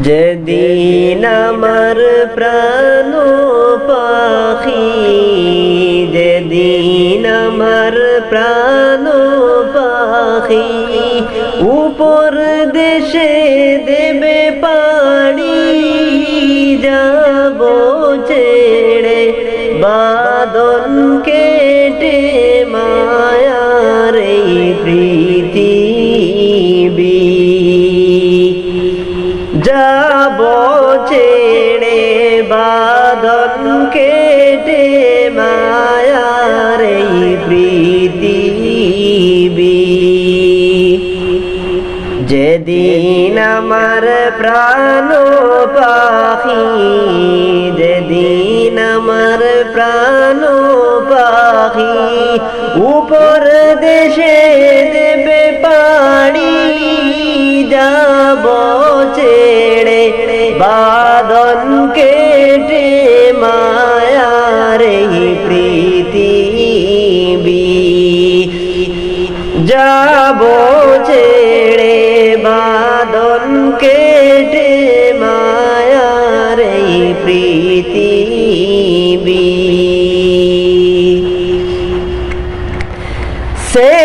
যেদিন আমার প্রাণ পাখি যেদিন আমার প্রাণ পাখি উপর দেশে দেবে পাড়ি যাব ছেড়ে বাদন যেদিন আমার প্রাণ পাখি যেদিন আমার প্রাণ পাখি উপর দেশে দেবে পাড়ি যাব। পৃথিবী ছেলে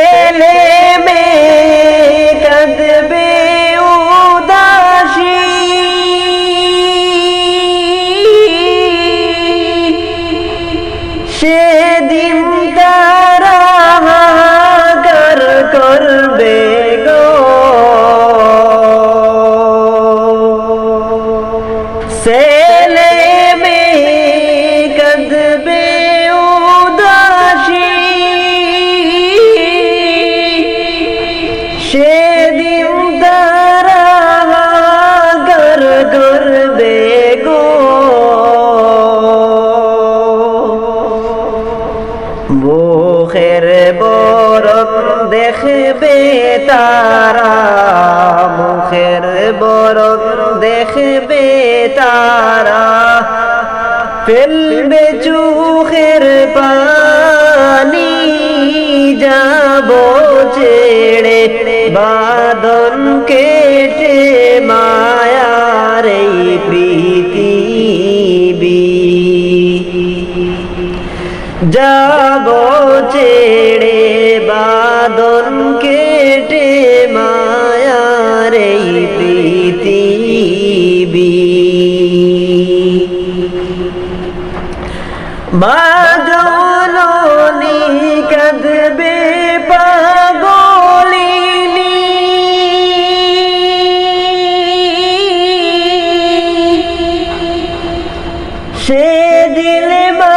মুখের বরফ দেখবে তারা, মুখের বরফ দেখবে তারা। ফেলবে চোখের পানি, যাব ছেড়ে বাদন কেটে মায়ার এই পৃথিবী যাব ছেড়ে বাদন কেটে মায়ার এই পৃথিবী মা পাগলিনী। সেদিন মায়ে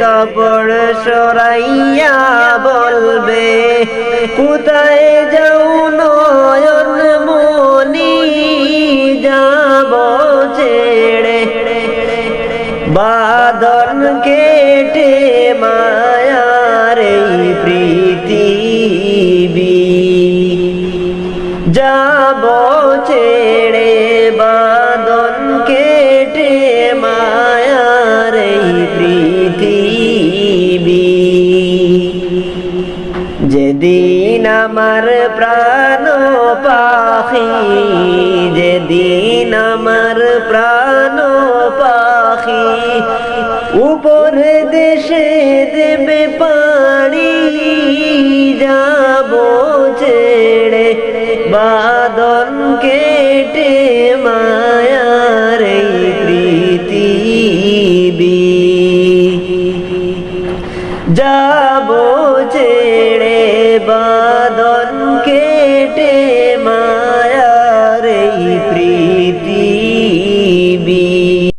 কাপড় সরাইয়া বলবে, কোথায় যাও নয়ন মনি, যাব ছেড়ে? বাদন কেটে মায়ার এই পৃথিবী, যাব প্রাণ পাখি যেদিন আমার প্রাণ পাখি উপর দেশে দেবে পাড়ি যাব ছেড়ে বা